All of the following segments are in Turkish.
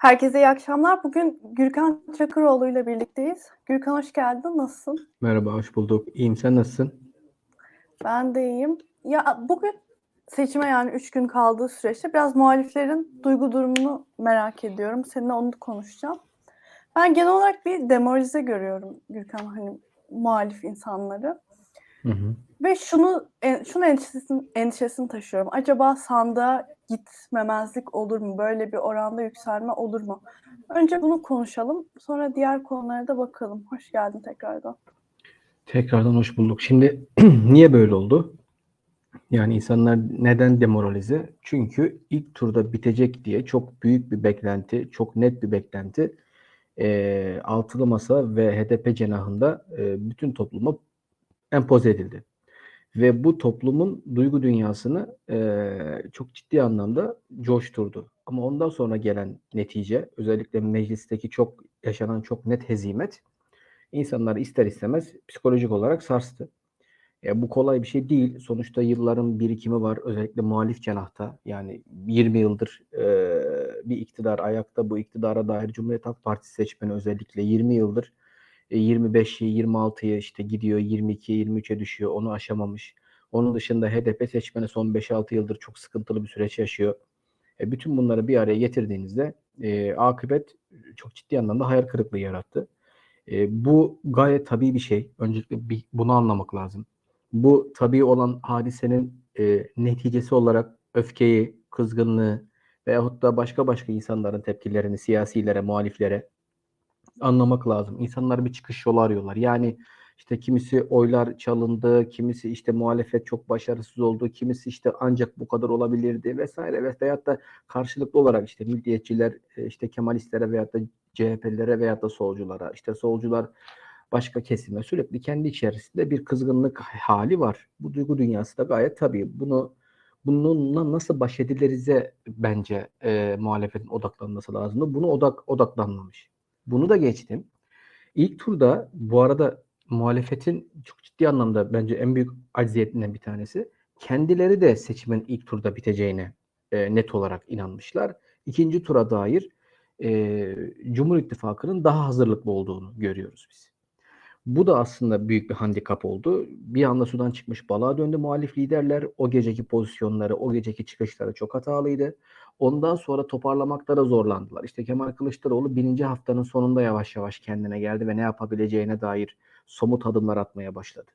Herkese iyi akşamlar. Bugün Gürkan Çakıroğlu ile birlikteyiz. Gürkan hoş geldin. Nasılsın? Merhaba, hoş bulduk. İyiyim, sen nasılsın? Ben de iyiyim. Ya bugün seçime yani 3 gün kaldığı süreçte biraz muhaliflerin duygu durumunu merak ediyorum. Seninle onu konuşacağım. Ben genel olarak bir demoralize görüyorum Gürkan hani muhalif insanları. Hı hı. Ve şunu en- şunun endişesini, endişesini taşıyorum. Acaba sandığa gitmemezlik olur mu? Böyle bir oranda yükselme olur mu? Önce bunu konuşalım. Sonra diğer konulara da bakalım. Hoş geldin tekrardan. Tekrardan hoş bulduk. Şimdi niye böyle oldu? Yani insanlar neden demoralize? Çünkü ilk turda bitecek diye çok büyük bir beklenti, çok net bir beklenti eee altılı masa ve HDP cenahında eee, bütün topluma empoze edildi. Ve bu toplumun duygu dünyasını eee, çok ciddi anlamda coşturdu. Ama ondan sonra gelen netice, özellikle meclisteki çok yaşanan çok net hezimet, insanları ister istemez psikolojik olarak sarstı. Ya bu kolay bir şey değil. Sonuçta yılların birikimi var. Özellikle muhalif cenahta. Yani 20 yıldır eee, bir iktidar ayakta. Bu iktidara dair Cumhuriyet Halk Partisi seçmeni özellikle 20 yıldır e, 25'i, 26'ya işte gidiyor, 22'ye, 23'e düşüyor. Onu aşamamış. Onun dışında HDP seçmeni son 5-6 yıldır çok sıkıntılı bir süreç yaşıyor. E, bütün bunları bir araya getirdiğinizde e, akıbet çok ciddi anlamda hayal kırıklığı yarattı. E, bu gayet tabii bir şey. Öncelikle bir, bunu anlamak lazım. Bu tabii olan hadisenin e, neticesi olarak öfkeyi, kızgınlığı veyahut da başka başka insanların tepkilerini siyasilere, muhaliflere anlamak lazım. İnsanlar bir çıkış yolu arıyorlar. Yani işte kimisi oylar çalındı, kimisi işte muhalefet çok başarısız oldu, kimisi işte ancak bu kadar olabilirdi vesaire ve veyahut da karşılıklı olarak işte milliyetçiler e, işte Kemalistlere veyahut da CHP'lilere veyahut da solculara, işte solcular başka kesime sürekli kendi içerisinde bir kızgınlık hali var. Bu duygu dünyası da gayet tabii. Bunu bununla nasıl baş edilirize bence e, muhalefetin odaklanması lazımdı. Bunu odak odaklanmamış. Bunu da geçtim. İlk turda bu arada muhalefetin çok ciddi anlamda bence en büyük acziyetinden bir tanesi. Kendileri de seçimin ilk turda biteceğine e, net olarak inanmışlar. İkinci tura dair e, Cumhur İttifakı'nın daha hazırlıklı olduğunu görüyoruz biz. Bu da aslında büyük bir handikap oldu. Bir anda sudan çıkmış balığa döndü muhalif liderler. O geceki pozisyonları, o geceki çıkışları çok hatalıydı. Ondan sonra toparlamakta da zorlandılar. İşte Kemal Kılıçdaroğlu birinci haftanın sonunda yavaş yavaş kendine geldi ve ne yapabileceğine dair somut adımlar atmaya başladı.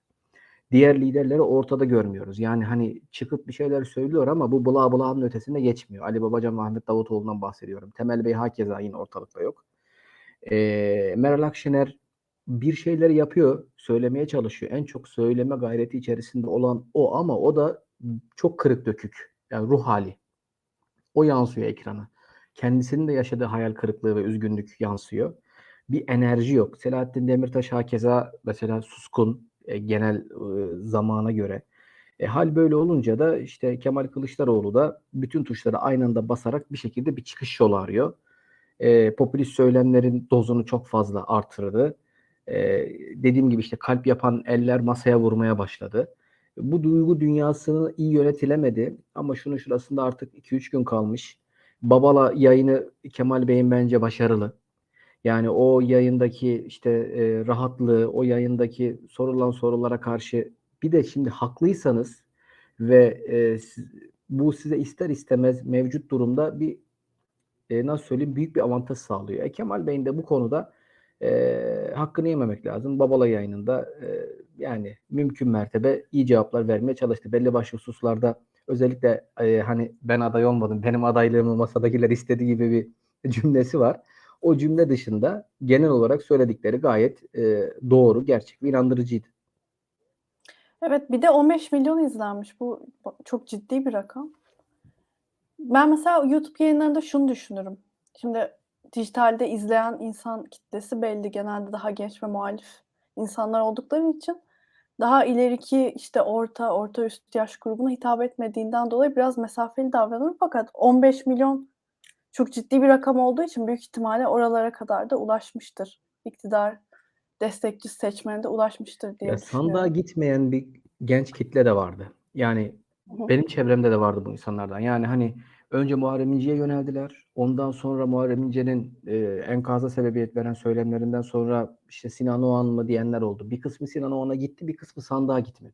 Diğer liderleri ortada görmüyoruz. Yani hani çıkıp bir şeyler söylüyor ama bu bla bla'nın ötesinde geçmiyor. Ali Babacan ve Ahmet Davutoğlu'ndan bahsediyorum. Temel Bey hakeza yine ortalıkta yok. Ee, Meral Akşener bir şeyler yapıyor, söylemeye çalışıyor. En çok söyleme gayreti içerisinde olan o ama o da çok kırık dökük. Yani ruh hali. O yansıyor ekrana. Kendisinin de yaşadığı hayal kırıklığı ve üzgünlük yansıyor. Bir enerji yok. Selahattin Demirtaş hakeza mesela suskun e, genel e, zamana göre. E, hal böyle olunca da işte Kemal Kılıçdaroğlu da bütün tuşları aynı anda basarak bir şekilde bir çıkış yolu arıyor. E, popülist söylemlerin dozunu çok fazla artırdı. E, dediğim gibi işte kalp yapan eller masaya vurmaya başladı. Bu duygu dünyasını iyi yönetilemedi ama şunun şurasında artık 2-3 gün kalmış. Babala yayını Kemal Bey'in bence başarılı. Yani o yayındaki işte e, rahatlığı, o yayındaki sorulan sorulara karşı bir de şimdi haklıysanız ve e, siz- bu size ister istemez mevcut durumda bir e, nasıl söyleyeyim büyük bir avantaj sağlıyor. E, Kemal Bey'in de bu konuda e, hakkını yememek lazım. Babala yayınında e, yani mümkün mertebe iyi cevaplar vermeye çalıştı. Belli başlı hususlarda özellikle e, hani ben aday olmadım, benim adaylığımı masadakiler istediği gibi bir cümlesi var. O cümle dışında genel olarak söyledikleri gayet e, doğru, gerçek ve inandırıcıydı. Evet bir de 15 milyon izlenmiş. Bu çok ciddi bir rakam. Ben mesela YouTube yayınlarında şunu düşünürüm. Şimdi dijitalde izleyen insan kitlesi belli. Genelde daha genç ve muhalif insanlar oldukları için daha ileriki işte orta, orta üst yaş grubuna hitap etmediğinden dolayı biraz mesafeli davranır. Fakat 15 milyon çok ciddi bir rakam olduğu için büyük ihtimalle oralara kadar da ulaşmıştır. İktidar destekçi seçmene de ulaşmıştır diye Ya sandığa düşünüyorum. gitmeyen bir genç kitle de vardı. Yani Hı hı. benim çevremde de vardı bu insanlardan. Yani hani Önce Muharrem İnce'ye yöneldiler. Ondan sonra Muharrem İnce'nin e, enkaza sebebiyet veren söylemlerinden sonra işte Sinan Oğan mı diyenler oldu. Bir kısmı Sinan Oğan'a gitti, bir kısmı sandığa gitmedi.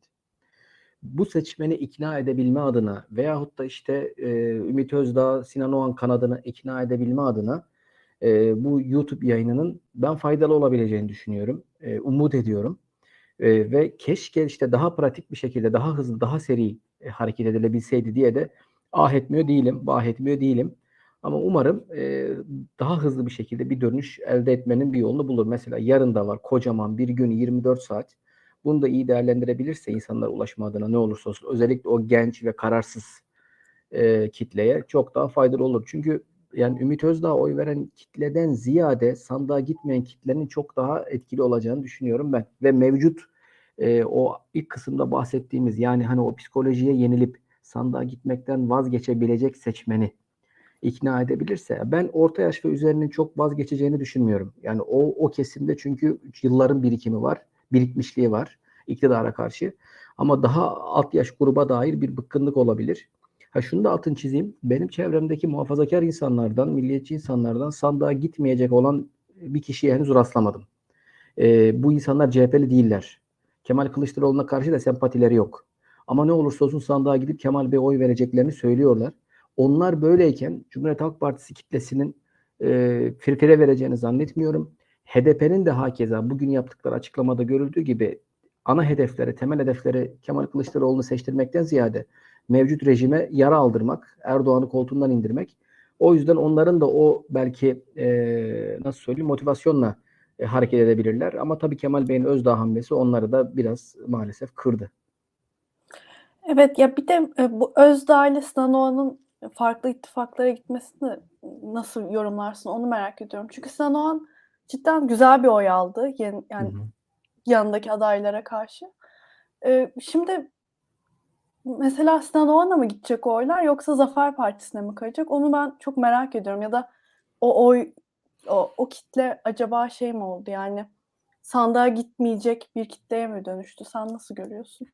Bu seçmeni ikna edebilme adına veyahut da işte e, Ümit Özdağ, Sinan Oğan kanadını ikna edebilme adına e, bu YouTube yayınının ben faydalı olabileceğini düşünüyorum. E, umut ediyorum. E, ve keşke işte daha pratik bir şekilde, daha hızlı, daha seri e, hareket edilebilseydi diye de ah etmiyor değilim, bah etmiyor değilim. Ama umarım e, daha hızlı bir şekilde bir dönüş elde etmenin bir yolunu bulur. Mesela yarın da var kocaman bir gün 24 saat. Bunu da iyi değerlendirebilirse insanlar ulaşma adına ne olursa olsun özellikle o genç ve kararsız e, kitleye çok daha faydalı olur. Çünkü yani Ümit Özdağ oy veren kitleden ziyade sandığa gitmeyen kitlenin çok daha etkili olacağını düşünüyorum ben. Ve mevcut e, o ilk kısımda bahsettiğimiz yani hani o psikolojiye yenilip sandığa gitmekten vazgeçebilecek seçmeni ikna edebilirse ben orta yaş ve üzerinin çok vazgeçeceğini düşünmüyorum. Yani o o kesimde çünkü yılların birikimi var, birikmişliği var iktidara karşı. Ama daha alt yaş gruba dair bir bıkkınlık olabilir. Ha şunu da altın çizeyim. Benim çevremdeki muhafazakar insanlardan, milliyetçi insanlardan sandığa gitmeyecek olan bir kişiye henüz rastlamadım. Ee, bu insanlar CHP'li değiller. Kemal Kılıçdaroğlu'na karşı da sempatileri yok. Ama ne olursa olsun sandığa gidip Kemal Bey oy vereceklerini söylüyorlar. Onlar böyleyken Cumhuriyet Halk Partisi kitlesinin e, firfire vereceğini zannetmiyorum. HDP'nin de hakeza bugün yaptıkları açıklamada görüldüğü gibi ana hedefleri, temel hedefleri Kemal Kılıçdaroğlu'nu seçtirmekten ziyade mevcut rejime yara aldırmak, Erdoğan'ı koltuğundan indirmek. O yüzden onların da o belki e, nasıl söyleyeyim motivasyonla e, hareket edebilirler. Ama tabii Kemal Bey'in Özdağ hamlesi onları da biraz maalesef kırdı. Evet ya bir de e, bu Özdağ ile Sinan Oğan'ın farklı ittifaklara gitmesini nasıl yorumlarsın onu merak ediyorum. Çünkü Sinan Oğan cidden güzel bir oy aldı yani, yani Hı hı. yanındaki adaylara karşı. Ee, şimdi mesela Sinan Oğan'a mı gidecek oylar yoksa Zafer Partisi'ne mi kayacak? Onu ben çok merak ediyorum. Ya da o oy, o, o kitle acaba şey mi oldu yani sandığa gitmeyecek bir kitleye mi dönüştü? Sen nasıl görüyorsun?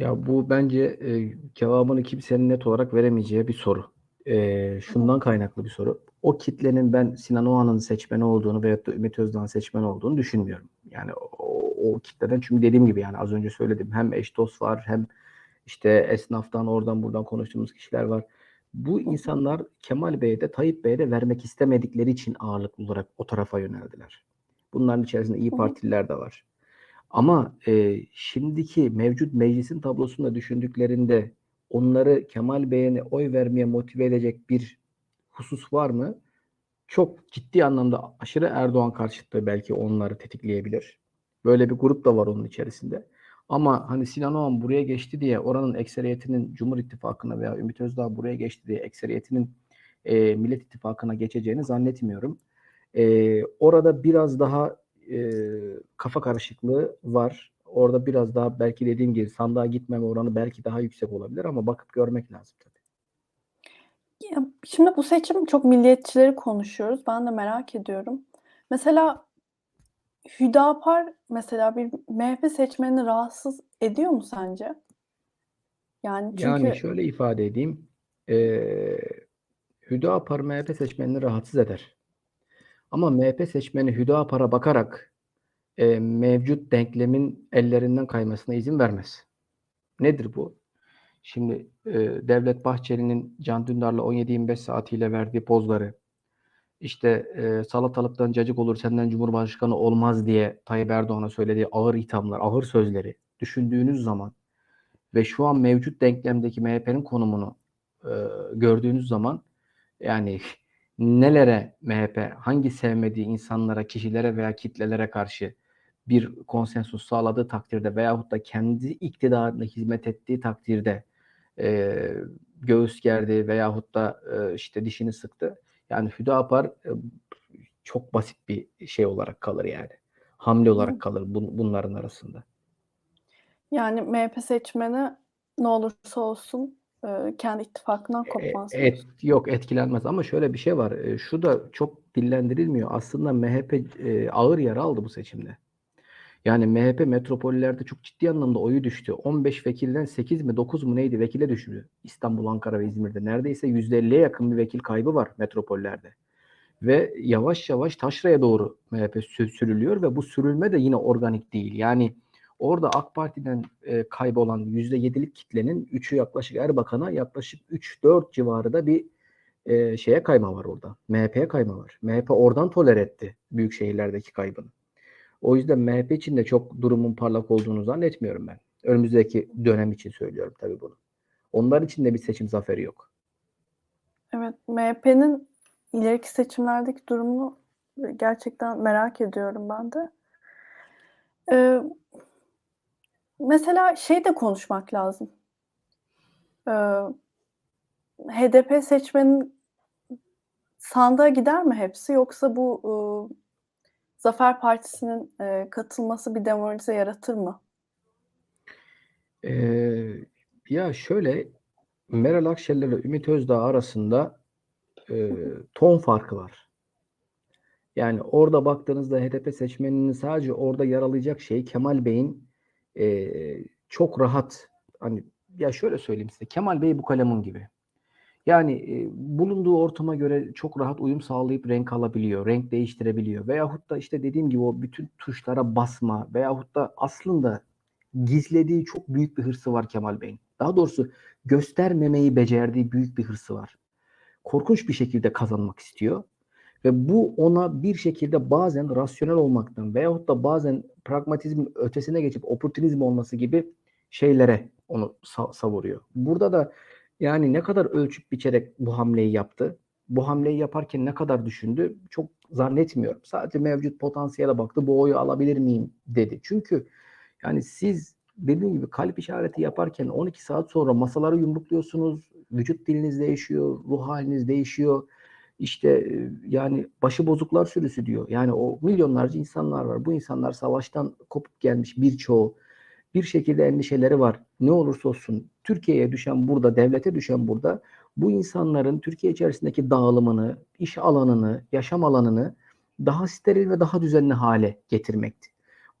Ya bu bence e, cevabını kimsenin net olarak veremeyeceği bir soru. E, şundan kaynaklı bir soru. O kitlenin ben Sinan Oğan'ın seçmeni olduğunu veyahut da Ümit Özdağ'ın seçmeni olduğunu düşünmüyorum. Yani o, o kitleden çünkü dediğim gibi yani az önce söyledim hem eş dost var hem işte esnaftan oradan buradan konuştuğumuz kişiler var. Bu insanlar Kemal Bey'e de Tayyip Bey'e de vermek istemedikleri için ağırlıklı olarak o tarafa yöneldiler. Bunların içerisinde iyi. Partililer de var. Ama e, şimdiki mevcut meclisin tablosunda düşündüklerinde onları Kemal Bey'e oy vermeye motive edecek bir husus var mı? Çok ciddi anlamda aşırı Erdoğan karşıtlığı belki onları tetikleyebilir. Böyle bir grup da var onun içerisinde. Ama hani Sinan Oğan buraya geçti diye oranın ekseriyetinin Cumhur İttifakı'na veya Ümit Özdağ buraya geçti diye ekseriyetinin e, Millet İttifakı'na geçeceğini zannetmiyorum. E, orada biraz daha e, kafa karışıklığı var. Orada biraz daha belki dediğim gibi sandığa gitmeme oranı belki daha yüksek olabilir ama bakıp görmek lazım tabii. Ya, şimdi bu seçim çok milliyetçileri konuşuyoruz. Ben de merak ediyorum. Mesela Hüdapar mesela bir MHP seçmenini rahatsız ediyor mu sence? Yani çünkü Yani şöyle ifade edeyim. Ee, Hüdapar MHP seçmenini rahatsız eder. Ama MHP seçmeni Hüdapar'a bakarak e, mevcut denklemin ellerinden kaymasına izin vermez. Nedir bu? Şimdi e, Devlet Bahçeli'nin Can Dündar'la 17-25 saatiyle verdiği pozları, işte e, salatalıktan cacık olur senden Cumhurbaşkanı olmaz diye Tayyip Erdoğan'a söylediği ağır ithamlar, ağır sözleri düşündüğünüz zaman ve şu an mevcut denklemdeki MHP'nin konumunu e, gördüğünüz zaman yani nelere MHP, hangi sevmediği insanlara, kişilere veya kitlelere karşı bir konsensus sağladığı takdirde veyahut da kendi iktidarına hizmet ettiği takdirde e, göğüs gerdi veyahut da e, işte dişini sıktı. Yani Hüdapar e, çok basit bir şey olarak kalır yani. Hamle olarak kalır bun, bunların arasında. yani MHP seçmeni ne olursa olsun kendi ittifakından E, kopmaz et, yok etkilenmez ama şöyle bir şey var. E, şu da çok dillendirilmiyor. Aslında MHP e, ağır yara aldı bu seçimde. Yani MHP metropollerde çok ciddi anlamda oyu düştü. 15 vekilden 8 mi 9 mu neydi vekile düşürüyor. İstanbul, Ankara ve İzmir'de. Neredeyse %50'ye yakın bir vekil kaybı var metropollerde. Ve yavaş yavaş taşraya doğru MHP sü- sürülüyor ve bu sürülme de yine organik değil. Yani orada AK Parti'den e, kaybolan %7'lik kitlenin 3'ü yaklaşık Erbakan'a yaklaşık 3-4 civarı da bir e, şeye kayma var orada. MHP'ye kayma var. MHP oradan tolere etti büyük şehirlerdeki kaybını. O yüzden MHP için de çok durumun parlak olduğunu zannetmiyorum ben. Önümüzdeki dönem için söylüyorum tabii bunu. Onlar için de bir seçim zaferi yok. Evet, MHP'nin ileriki seçimlerdeki durumunu gerçekten merak ediyorum ben de. Ee, mesela şey de konuşmak lazım. Ee, HDP seçmenin sandığa gider mi hepsi yoksa bu e, Zafer Partisi'nin e, katılması bir demoralize yaratır mı? Ee, ya şöyle Meral Akşener ile Ümit Özdağ arasında e, ton farkı var. Yani orada baktığınızda HDP seçmeninin sadece orada yaralayacak şey Kemal Bey'in e, çok rahat hani ya şöyle söyleyeyim size Kemal Bey bu kalemun gibi. Yani e, bulunduğu ortama göre çok rahat uyum sağlayıp renk alabiliyor, renk değiştirebiliyor. Veyahut da işte dediğim gibi o bütün tuşlara basma veyahut da aslında gizlediği çok büyük bir hırsı var Kemal Bey'in. Daha doğrusu göstermemeyi becerdiği büyük bir hırsı var. Korkunç bir şekilde kazanmak istiyor. Ve bu ona bir şekilde bazen rasyonel olmaktan veyahut da bazen pragmatizmin ötesine geçip oportunizm olması gibi şeylere onu sa- savuruyor. Burada da yani ne kadar ölçüp biçerek bu hamleyi yaptı? Bu hamleyi yaparken ne kadar düşündü? Çok zannetmiyorum. Sadece mevcut potansiyele baktı. Bu oyu alabilir miyim dedi. Çünkü yani siz dediğim gibi kalp işareti yaparken 12 saat sonra masaları yumrukluyorsunuz. Vücut diliniz değişiyor, ruh haliniz değişiyor. İşte e, yani başı bozuklar sürüsü diyor. Yani o milyonlarca insanlar var. Bu insanlar savaştan kopup gelmiş birçoğu. Bir şekilde endişeleri var. Ne olursa olsun Türkiye'ye düşen burada, devlete düşen burada bu insanların Türkiye içerisindeki dağılımını, iş alanını, yaşam alanını daha steril ve daha düzenli hale getirmekti.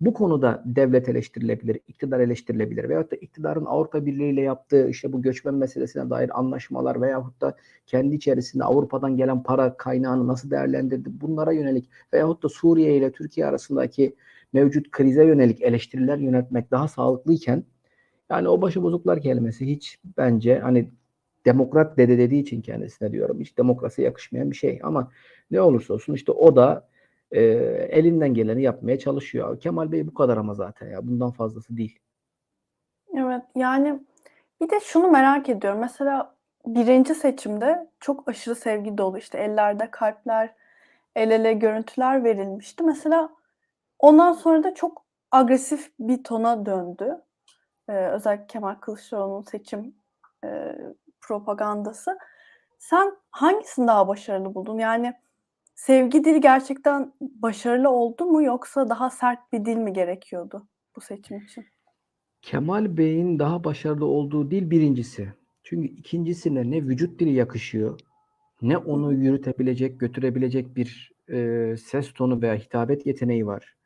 Bu konuda devlet eleştirilebilir, iktidar eleştirilebilir veyahut da iktidarın Avrupa Birliği ile yaptığı işte bu göçmen meselesine dair anlaşmalar veyahut da kendi içerisinde Avrupa'dan gelen para kaynağını nasıl değerlendirdi bunlara yönelik veyahut da Suriye ile Türkiye arasındaki mevcut krize yönelik eleştiriler yönetmek daha sağlıklıyken yani o başıbozuklar kelimesi hiç bence hani demokrat dede dediği için kendisine diyorum hiç demokrasiye yakışmayan bir şey. Ama ne olursa olsun işte o da e, elinden geleni yapmaya çalışıyor. Kemal Bey bu kadar ama zaten ya bundan fazlası değil. Evet, yani bir de şunu merak ediyorum. Mesela birinci seçimde çok aşırı sevgi dolu işte ellerde kalpler, el ele görüntüler verilmişti. Mesela ondan sonra da çok agresif bir tona döndü. Ee, özellikle Kemal Kılıçdaroğlu'nun seçim e, propagandası. Sen hangisini daha başarılı buldun? Yani sevgi dili gerçekten başarılı oldu mu yoksa daha sert bir dil mi gerekiyordu bu seçim için? Kemal Bey'in daha başarılı olduğu dil birincisi. Çünkü ikincisine ne vücut dili yakışıyor, ne onu yürütebilecek, götürebilecek bir e, ses tonu veya hitabet yeteneği var.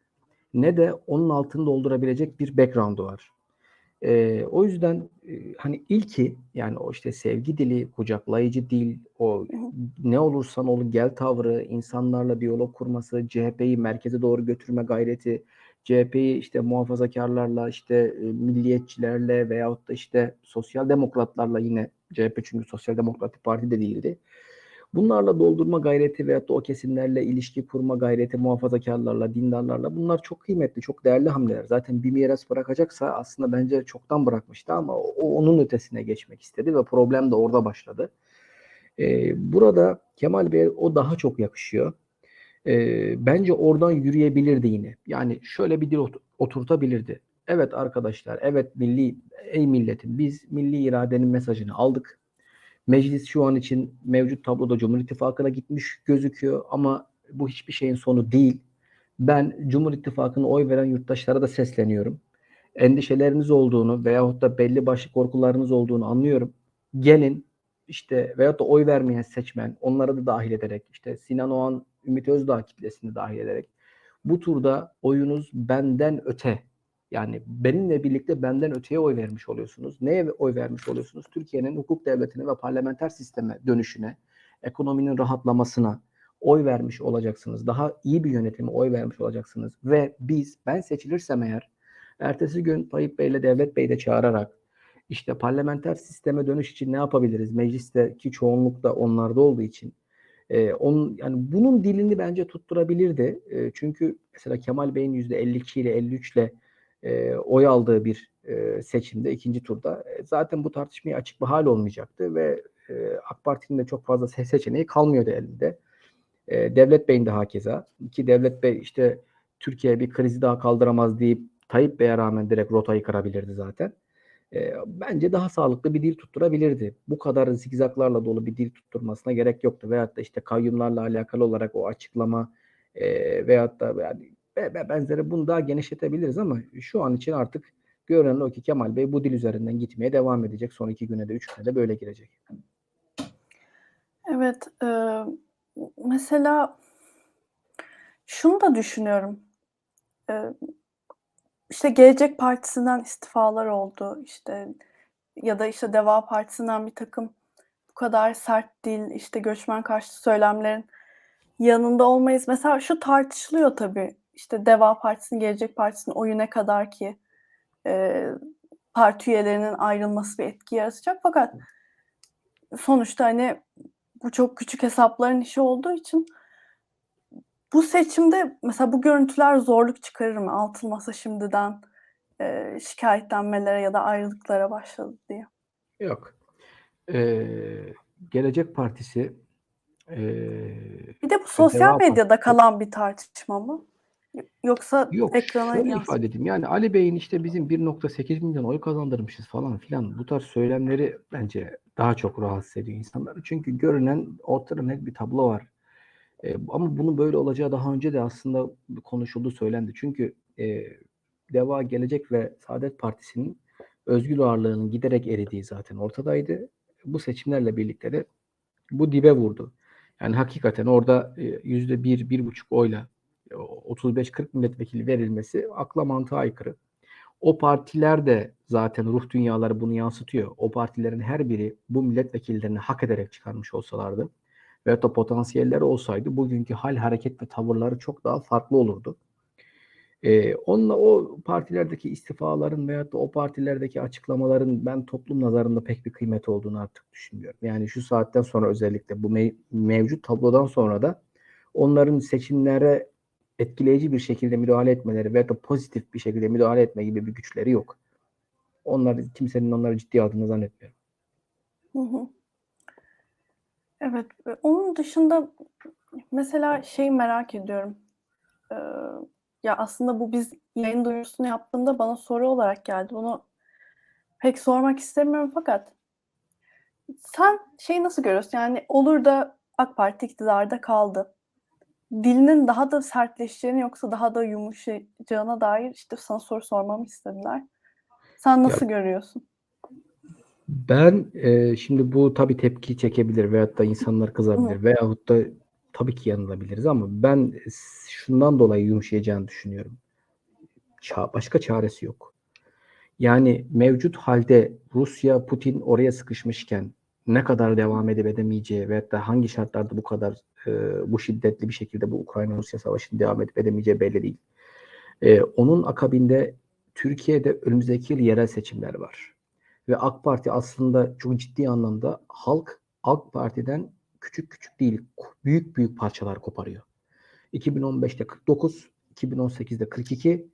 Ne de onun altını doldurabilecek bir background'u var. E, o yüzden e, hani ilki yani o işte sevgi dili, kucaklayıcı dil, o ne olursan ol gel tavrı, insanlarla diyalog kurması, CHP'yi merkeze doğru götürme gayreti, CHP'yi işte muhafazakarlarla, işte e, milliyetçilerle veyahut da işte sosyal demokratlarla yine CHP çünkü sosyal demokrat bir parti de değildi. Bunlarla doldurma gayreti veyahut da o kesimlerle ilişki kurma gayreti muhafazakarlarla, dindarlarla bunlar çok kıymetli, çok değerli hamleler. Zaten bir miras bırakacaksa aslında bence çoktan bırakmıştı ama o onun ötesine geçmek istedi ve problem de orada başladı. Ee, burada Kemal Bey o daha çok yakışıyor. Ee, bence oradan yürüyebilirdi yine. Yani şöyle bir dil ot- oturtabilirdi. Evet arkadaşlar, evet milli, ey milletim biz milli iradenin mesajını aldık. Meclis şu an için mevcut tabloda Cumhur İttifakı'na gitmiş gözüküyor ama bu hiçbir şeyin sonu değil. Ben Cumhur İttifakı'na oy veren yurttaşlara da sesleniyorum. Endişeleriniz olduğunu veyahut da belli başlı korkularınız olduğunu anlıyorum. Gelin işte veyahut da oy vermeyen seçmen onları da dahil ederek işte Sinan Oğan, Ümit Özdağ kitlesini dahil ederek Bu turda oyunuz benden öte. Yani benimle birlikte benden öteye oy vermiş oluyorsunuz. Neye oy vermiş oluyorsunuz? Türkiye'nin hukuk devletine ve parlamenter sisteme dönüşüne, ekonominin rahatlamasına oy vermiş olacaksınız. Daha iyi bir yönetime oy vermiş olacaksınız. Ve biz, ben seçilirsem eğer, ertesi gün Tayyip Bey ile Devlet Bey'i de çağırarak işte parlamenter sisteme dönüş için ne yapabiliriz? Meclisteki çoğunluk da onlarda olduğu için e, onun yani bunun dilini bence tutturabilirdi. E, çünkü mesela Kemal Bey'in %52 ile 53 ile e, oy aldığı bir e, seçimde ikinci turda e, zaten bu tartışmaya açık bir hal olmayacaktı ve e, AK Parti'nin de çok fazla se- seçeneği kalmıyordu elinde. E, Devlet Bey'in de hakeza ki Devlet Bey işte Türkiye bir krizi daha kaldıramaz deyip Tayyip Bey'e rağmen direkt rotayı kırabilirdi zaten. E, bence daha sağlıklı bir dil tutturabilirdi. Bu kadar zigzaklarla dolu bir dil tutturmasına gerek yoktu. Veyahut da işte kayyumlarla alakalı olarak o açıklama e, veyahut da yani ve benzeri bunu daha genişletebiliriz ama şu an için artık görünen o ki Kemal Bey bu dil üzerinden gitmeye devam edecek. Son iki güne de üç güne de böyle girecek. Evet, e, mesela şunu da düşünüyorum. E, işte Gelecek Partisi'nden istifalar oldu. İşte ya da işte Deva Partisi'nden bir takım bu kadar sert dil, işte göçmen karşıtı söylemlerin yanında olmayız. Mesela şu tartışılıyor tabii. İşte Deva Partisi'nin, Gelecek Partisi'nin oyu ne kadar ki e, parti üyelerinin ayrılması bir etki yaratacak. Fakat sonuçta hani bu çok küçük hesapların işi olduğu için bu seçimde mesela bu görüntüler zorluk çıkarır mı? Altılı Masa şimdiden e, şikayetlenmelere ya da ayrılıklara başladı diye. Yok. Ee, Gelecek Partisi ee, Bir de bu sosyal medyada Partisi- kalan bir tartışma mı? Yoksa Yok ekrana şöyle ifade edeyim. Yani Ali Bey'in işte bizim 1.8 milyon oy kazandırmışız falan filan. Bu tarz söylemleri bence daha çok rahatsız ediyor insanları. Çünkü görünen ortada net bir tablo var. E, ama bunun böyle olacağı daha önce de aslında konuşuldu, söylendi. Çünkü e, Deva Gelecek ve Saadet Partisi'nin özgür ağırlığının giderek eridiği zaten ortadaydı. Bu seçimlerle birlikte de bu dibe vurdu. Yani hakikaten orada e, yüzde bir, bir buçuk oyla 35-40 milletvekili verilmesi akla mantığa aykırı. O partiler de zaten ruh dünyaları bunu yansıtıyor. O partilerin her biri bu milletvekillerini hak ederek çıkarmış olsalardı veyahut da potansiyelleri olsaydı bugünkü hal, hareket ve tavırları çok daha farklı olurdu. Ee, onunla o partilerdeki istifaların veyahut da o partilerdeki açıklamaların ben toplum nazarında pek bir kıymeti olduğunu artık düşünmüyorum. Yani şu saatten sonra özellikle bu me- mevcut tablodan sonra da onların seçimlere etkileyici bir şekilde müdahale etmeleri veyahut da pozitif bir şekilde müdahale etme gibi bir güçleri yok. Onlar kimsenin onları ciddiye aldığını zannetmiyorum. Evet. ve Onun dışında mesela şeyi merak ediyorum. Ee, ya aslında bu biz yayın duyurusunu yaptığımda bana soru olarak geldi. Bunu pek sormak istemiyorum fakat sen şeyi nasıl görüyorsun? Yani olur da AK Parti iktidarda kaldı. Dilinin daha da sertleşeceğini yoksa daha da yumuşayacağına dair işte sana soru sormamı istediler. Sen nasıl görüyorsun? Ben e, şimdi bu tabii tepki çekebilir veyahut da insanlar kızabilir veyahut da tabii ki yanılabiliriz ama ben şundan dolayı yumuşayacağını düşünüyorum. Ça- başka çaresi yok. Yani mevcut halde Rusya, Putin oraya sıkışmışken ne kadar devam edip edemeyeceği veyahut da hangi şartlarda bu kadar e, bu şiddetli bir şekilde bu Ukrayna-Rusya savaşının devam edip edemeyeceği belli değil. E, onun akabinde Türkiye'de önümüzdeki yıl yerel seçimler var. Ve AK Parti aslında çok ciddi anlamda halk AK Parti'den küçük küçük değil büyük büyük parçalar koparıyor. 2015'te 49, 2018'de 42,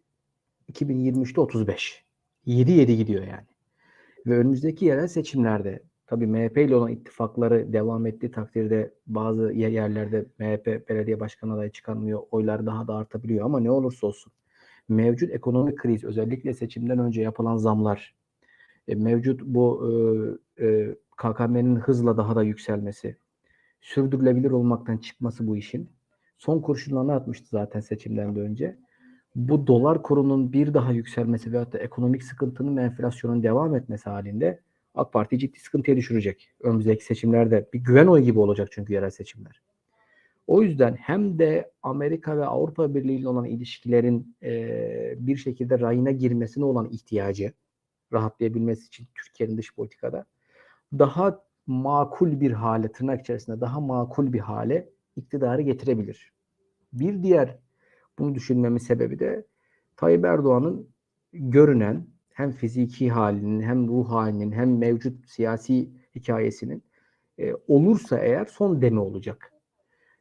2023'te 35. 7-7 gidiyor yani. Ve önümüzdeki yerel seçimlerde tabii MHP ile olan ittifakları devam ettiği takdirde bazı yer- yerlerde MHP belediye başkanı adayı çıkarmıyor. Oylar daha da artabiliyor ama ne olursa olsun mevcut ekonomik kriz özellikle seçimden önce yapılan zamlar e, mevcut bu e, e, KKM'nin hızla daha da yükselmesi, sürdürülebilir olmaktan çıkması bu işin son kurşunlarını atmıştı zaten seçimden de önce. Bu dolar kurunun bir daha yükselmesi veyahut da ekonomik sıkıntının ve enflasyonun devam etmesi halinde AK Parti ciddi sıkıntıya düşürecek. Önümüzdeki seçimlerde bir güven oyu gibi olacak çünkü yerel seçimler. O yüzden hem de Amerika ve Avrupa Birliği ile olan ilişkilerin e, bir şekilde rayına girmesine olan ihtiyacı rahatlayabilmesi için Türkiye'nin dış politikada daha makul bir hale, tırnak içerisinde daha makul bir hale iktidarı getirebilir. Bir diğer bunu düşünmemin sebebi de Tayyip Erdoğan'ın görünen hem fiziki halinin hem ruh halinin hem mevcut siyasi hikayesinin e, olursa eğer son demi olacak.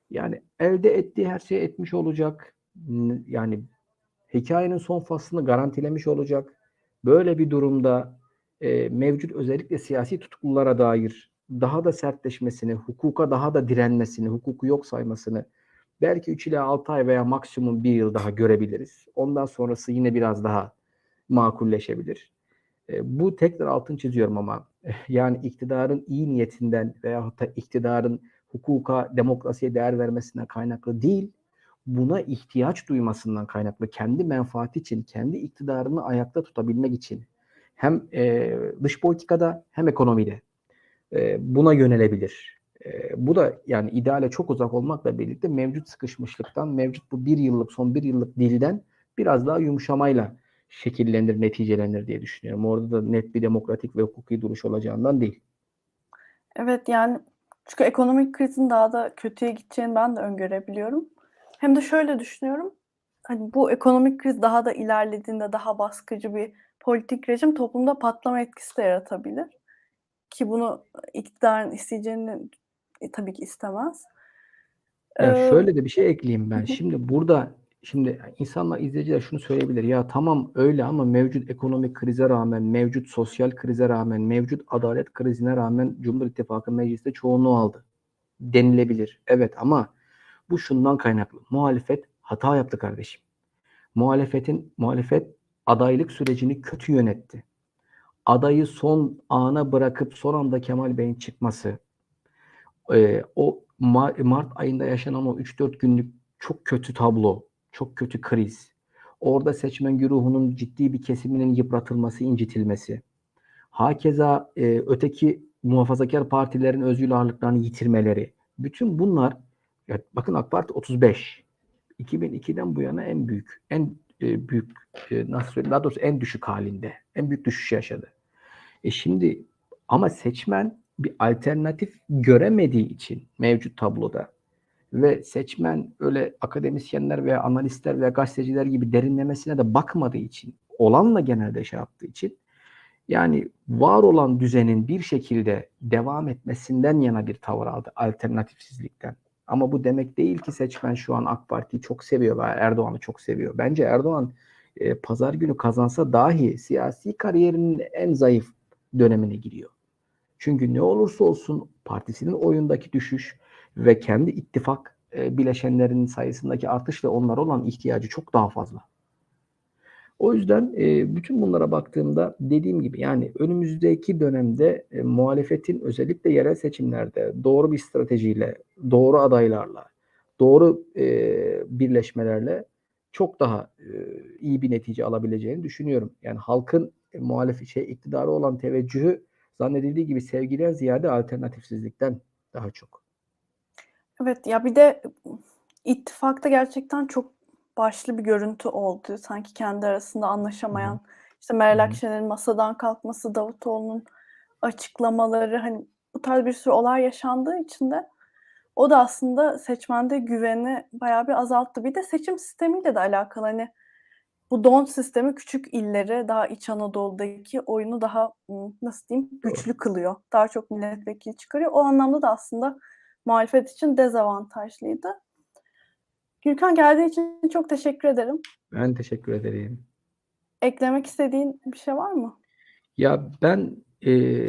Yani elde ettiği her şeyi etmiş olacak. Yani hikayenin son faslını garantilemiş olacak. Böyle bir durumda e, mevcut özellikle siyasi tutuklulara dair daha da sertleşmesini, hukuka daha da direnmesini, hukuku yok saymasını belki 3 ila 6 ay veya maksimum 1 yıl daha görebiliriz. Ondan sonrası yine biraz daha makulleşebilir. E, bu tekrar altın çiziyorum ama yani iktidarın iyi niyetinden veya da iktidarın hukuka, demokrasiye değer vermesinden kaynaklı değil, buna ihtiyaç duymasından kaynaklı, kendi menfaati için, kendi iktidarını ayakta tutabilmek için hem e, dış politikada hem ekonomide e, buna yönelebilir. E, bu da yani ideale çok uzak olmakla birlikte mevcut sıkışmışlıktan, mevcut bu bir yıllık, son bir yıllık dilden biraz daha yumuşamayla şekillenir, neticelenir diye düşünüyorum. Orada da net bir demokratik ve hukuki duruş olacağından değil. Evet yani çünkü ekonomik krizin daha da kötüye gideceğini ben de öngörebiliyorum. Hem de şöyle düşünüyorum. Hani bu ekonomik kriz daha da ilerlediğinde daha baskıcı bir politik rejim toplumda patlama etkisi de yaratabilir. Ki bunu iktidarın isteyeceğini e, tabii ki istemez. Ya Ee, şöyle de bir şey ekleyeyim ben. Şimdi burada şimdi insanlar, izleyiciler şunu söyleyebilir. Ya tamam öyle ama mevcut ekonomik krize rağmen, mevcut sosyal krize rağmen, mevcut adalet krizine rağmen Cumhur İttifakı mecliste çoğunluğu aldı. Denilebilir. Evet ama bu şundan kaynaklı. Muhalefet hata yaptı kardeşim. Muhalefetin muhalefet adaylık sürecini kötü yönetti. Adayı son ana bırakıp son anda Kemal Bey'in çıkması, e, o Ma- Mart ayında yaşanan o 3-4 günlük çok kötü tablo, çok kötü kriz, orada seçmen güruhunun ciddi bir kesiminin yıpratılması, incitilmesi, hakeza e, öteki muhafazakar partilerin özgür ağırlıklarını yitirmeleri, bütün bunlar, ya bakın AK Parti 35, 2002'den bu yana en büyük, en e, büyük, e, nasıl söyleyeyim, daha doğrusu en düşük halinde, en büyük düşüş yaşadı. E şimdi ama seçmen bir alternatif göremediği için mevcut tabloda ve seçmen öyle akademisyenler veya analistler veya gazeteciler gibi derinlemesine de bakmadığı için olanla genelde şey yaptığı için yani var olan düzenin bir şekilde devam etmesinden yana bir tavır aldı alternatifsizlikten. Ama bu demek değil ki seçmen şu an AK Parti'yi çok seviyor veya Erdoğan'ı çok seviyor. Bence Erdoğan e, pazar günü kazansa dahi siyasi kariyerinin en zayıf dönemine giriyor. Çünkü ne olursa olsun partisinin oyundaki düşüş ve kendi ittifak e, bileşenlerinin sayısındaki artışla onlara olan ihtiyacı çok daha fazla. O yüzden e, bütün bunlara baktığımda dediğim gibi yani önümüzdeki dönemde e, muhalefetin özellikle yerel seçimlerde doğru bir stratejiyle, doğru adaylarla, doğru e, birleşmelerle çok daha e, iyi bir netice alabileceğini düşünüyorum. Yani halkın e, muhalefet şey iktidarı olan teveccühü zannedildiği gibi sevgiden ziyade alternatifsizlikten daha çok. Evet ya bir de ittifakta gerçekten çok başlı bir görüntü oldu. Sanki kendi arasında anlaşamayan işte Meral Hı hı. Akşener'in masadan kalkması, Davutoğlu'nun açıklamaları hani bu tarz bir sürü olay yaşandığı için de o da aslında seçmende güveni bayağı bir azalttı. Bir de seçim sistemiyle de alakalı hani bu don sistemi küçük illeri daha İç Anadolu'daki oyunu daha ım, nasıl diyeyim güçlü kılıyor. Daha çok milletvekili çıkarıyor. O anlamda da aslında muhalefet için dezavantajlıydı. Gürkan geldiği için çok teşekkür ederim. Ben teşekkür ederim. Eklemek istediğin bir şey var mı? Ya ben e,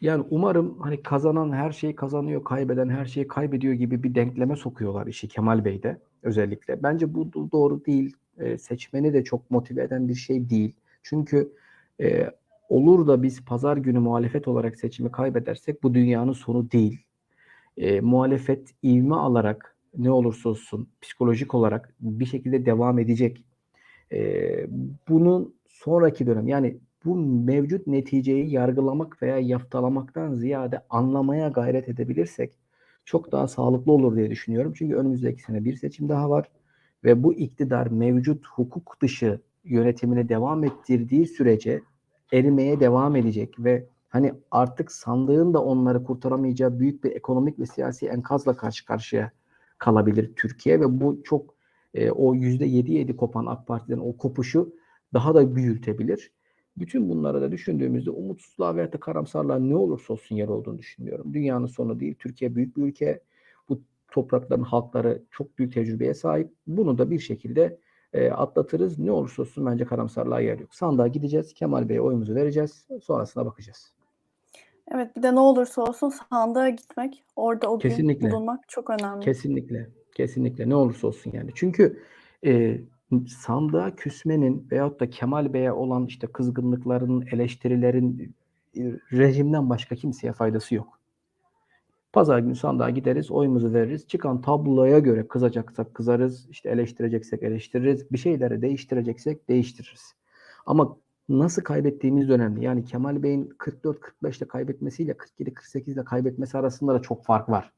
yani umarım hani kazanan her şeyi kazanıyor, kaybeden her şeyi kaybediyor gibi bir denkleme sokuyorlar işi Kemal Bey'de özellikle. Bence bu do- doğru değil. E, seçmeni de çok motive eden bir şey değil. Çünkü e, olur da biz pazar günü muhalefet olarak seçimi kaybedersek bu dünyanın sonu değil. E, muhalefet ivme alarak ne olursa olsun psikolojik olarak bir şekilde devam edecek. E, bunun sonraki dönem yani bu mevcut neticeyi yargılamak veya yaftalamaktan ziyade anlamaya gayret edebilirsek çok daha sağlıklı olur diye düşünüyorum. Çünkü önümüzdeki sene bir seçim daha var ve bu iktidar mevcut hukuk dışı yönetimine devam ettirdiği sürece erimeye devam edecek ve hani artık sandığın da onları kurtaramayacağı büyük bir ekonomik ve siyasi enkazla karşı karşıya kalabilir Türkiye ve bu çok e, o yüzde yedi yedi kopan AK Parti'den o kopuşu daha da büyütebilir. Bütün bunları da düşündüğümüzde umutsuzluğa da karamsarlığa ne olursa olsun yer olduğunu düşünmüyorum. Dünyanın sonu değil. Türkiye büyük bir ülke. Bu toprakların halkları çok büyük tecrübeye sahip. Bunu da bir şekilde e, atlatırız. Ne olursa olsun bence karamsarlığa yer yok. Sandığa gideceğiz. Kemal Bey'e oyumuzu vereceğiz. Sonrasına bakacağız. Evet bir de ne olursa olsun sandığa gitmek, orada o gün Kesinlikle. bulunmak çok önemli. Kesinlikle. Kesinlikle. Ne olursa olsun yani. Çünkü e, sandığa küsmenin veyahut da Kemal Bey'e olan işte kızgınlıkların, eleştirilerin e, rejimden başka kimseye faydası yok. Pazar günü sandığa gideriz, oyumuzu veririz. Çıkan tabloya göre kızacaksak kızarız, işte eleştireceksek eleştiririz, bir şeyleri değiştireceksek değiştiririz. Ama nasıl kaybettiğimiz önemli. Yani Kemal Bey'in 44-45'te kaybetmesiyle 47-48'de kaybetmesi arasında da çok fark var.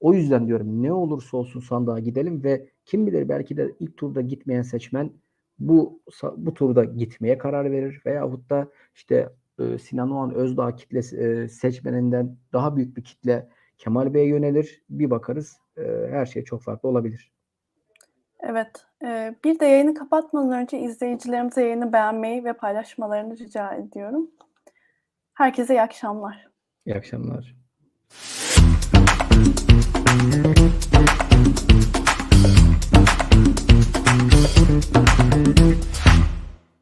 O yüzden diyorum ne olursa olsun sandığa gidelim ve kim bilir belki de ilk turda gitmeyen seçmen bu bu turda gitmeye karar verir veyahut da işte e, Sinan Oğan Özdağ kitlesi e, seçmeninden daha büyük bir kitle Kemal Bey'e yönelir. Bir bakarız e, her şey çok farklı olabilir. Evet. bir de yayını kapatmadan önce izleyicilerimize yayını beğenmeyi ve paylaşmalarını rica ediyorum. Herkese iyi akşamlar. İyi akşamlar.